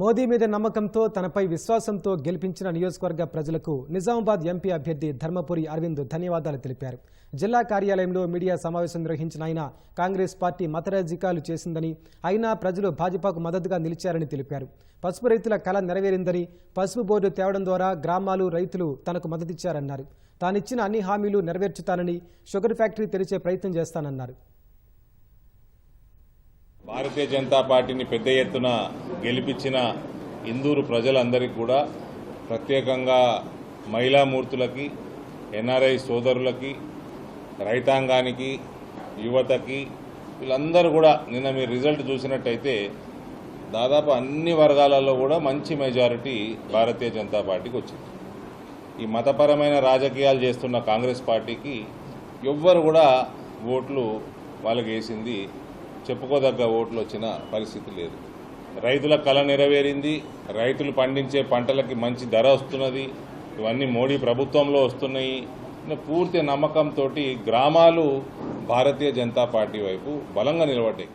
మోదీ మీద నమ్మకంతో తనపై విశ్వాసంతో గెలిపించిన నియోజకవర్గ ప్రజలకు నిజామాబాద్ ఎంపీ అభ్యర్థి ధర్మపురి అరవింద్ ధన్యవాదాలు తెలిపారు. జిల్లా కార్యాలయంలో మీడియా సమావేశం నిర్వహించిన ఆయన కాంగ్రెస్ పార్టీ మతరాజికాలు చేసిందని అయినా ప్రజలు భాజపాకు మద్దతుగా నిలిచారని తెలిపారు. పసుపు రైతుల కళ నెరవేరిందని పసుపు బోర్డు తేవడం ద్వారా గ్రామాలు రైతులు తనకు మద్దతిచ్చారన్నారు. తానిచ్చిన అన్ని హామీలు నెరవేర్చుతానని షుగర్ ఫ్యాక్టరీ తెరిచే ప్రయత్నం చేస్తానన్నారు. భారతీయ జనతా పార్టీని పెద్ద ఎత్తున గెలిపించిన ఇందూరు ప్రజలందరికీ కూడా ప్రత్యేకంగా మహిళామూర్తులకి ఎన్ఆర్ఐ సోదరులకి రైతాంగానికి యువతకి వీళ్ళందరూ కూడా నిన్న మీరు రిజల్ట్ చూసినట్టయితే దాదాపు అన్ని వర్గాలలో కూడా మంచి మెజారిటీ భారతీయ జనతా పార్టీకి వచ్చింది. ఈ మతపరమైన రాజకీయాలు చేస్తున్న కాంగ్రెస్ పార్టీకి ఎవ్వరు కూడా ఓట్లు వాళ్ళకి వేసింది చెప్పుకోదగ్గ ఓట్లు వచ్చిన పరిస్థితి లేదు. రైతుల కళ నెరవేరింది. రైతులు పండించే పంటలకి మంచి ధర వస్తున్నది. ఇవన్నీ మోడీ ప్రభుత్వంలో వస్తున్నాయి. పూర్తి నమ్మకంతో గ్రామాలు భారతీయ జనతా పార్టీ వైపు బలంగా నిలబడ్డాయి.